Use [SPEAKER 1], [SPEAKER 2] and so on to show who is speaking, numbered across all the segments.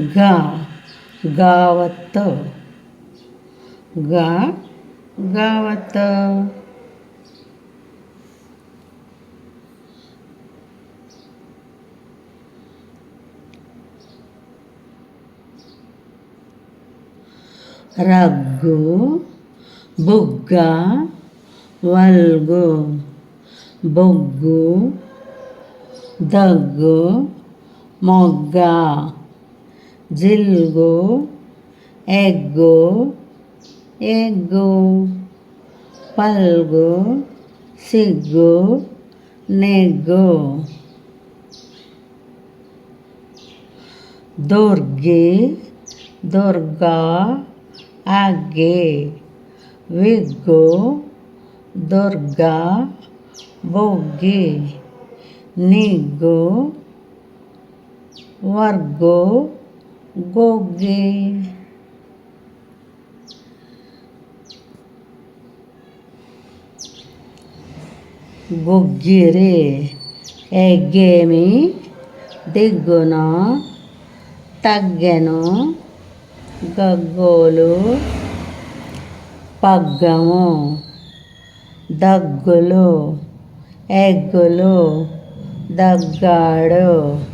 [SPEAKER 1] గా గావత్తు గా గావత్తు రగ్గు బుగ్గ వల్గు బొగ్గు దగ్గు మొగ్గ జిల్గు ఎగ్గు ఎగ్గు పల్గు సిగ్గు నెగ్గు దుర్గి దుర్గా అగ్గి విగ్గు దుర్గా బొగ్గి నిగ్గు వర్గు గొగ్గి గుగ్గిరి ఎగ్గేమి దిగ్గున. తగ్గెను. గగ్గోలు. పగ్గము. దగ్గులు. ఎగ్గులు. దగ్గాడు.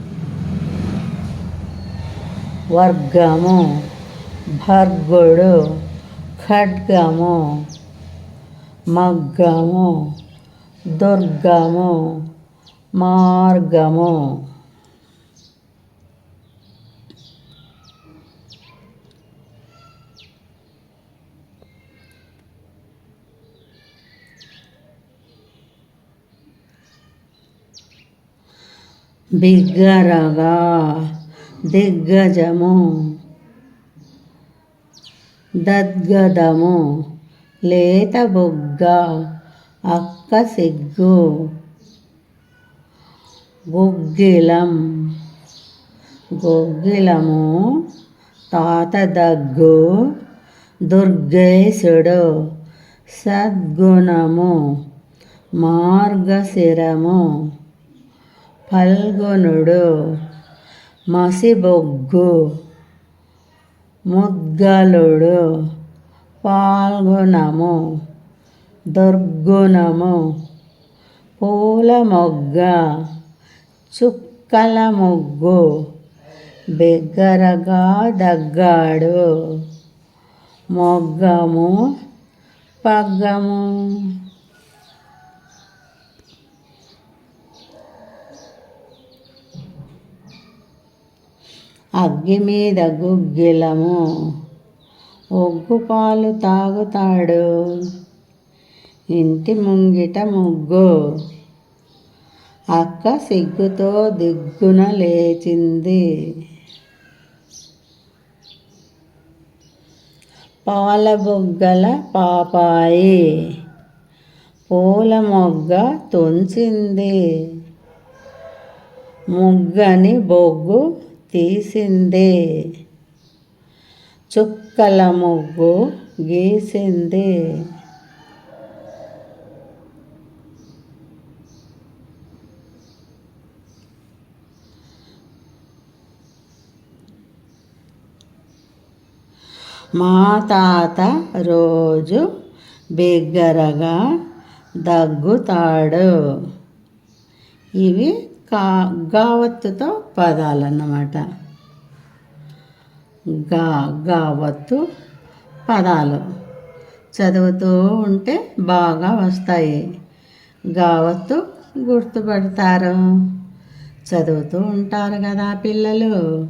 [SPEAKER 1] వర్గము భర్గుడు ఖడ్గము మగ్గము దుర్గము మార్గము బిగ్గరగా దిగ్గజము. దద్గదము లేత బుగ్గ అక్క సిగ్గు. గుగ్గిలం. గుగ్గిలము తాత దగ్గు. దుర్గేశుడు సద్గుణము మార్గశిరము. ఫల్గుణుడు మసిబొగ్గు ముద్గలుడు పాల్గొనము దుర్గుణము పూల మొగ్గ చుక్కల ముగ్గు బిగ్గరగా దగ్గాడు మొగ్గము పగ్గము. అగ్గి మీద గుగ్గిలము. ఒగ్గు పాలు తాగుతాడు. ఇంటి ముంగిట ముగ్గు. అక్క సిగ్గుతో దిగ్గున లేచింది. పాల బొగ్గల పాపాయి. పూల మొగ్గ తుంచింది. ముగ్గని బొగ్గు తీసిందే. చుక్కల ముగ్గు గీసిందే. మా తాత రోజు బిగ్గరగా దగ్గుతాడు. ఇవి కా గావత్తుతో పదాలన్నమాట. గా గావత్తు పదాలు. చదువుతూ ఉంటే బాగా వస్తాయి. గావత్తు గుర్తుపడతారు. చదువుతూ ఉంటారు కదా పిల్లలు.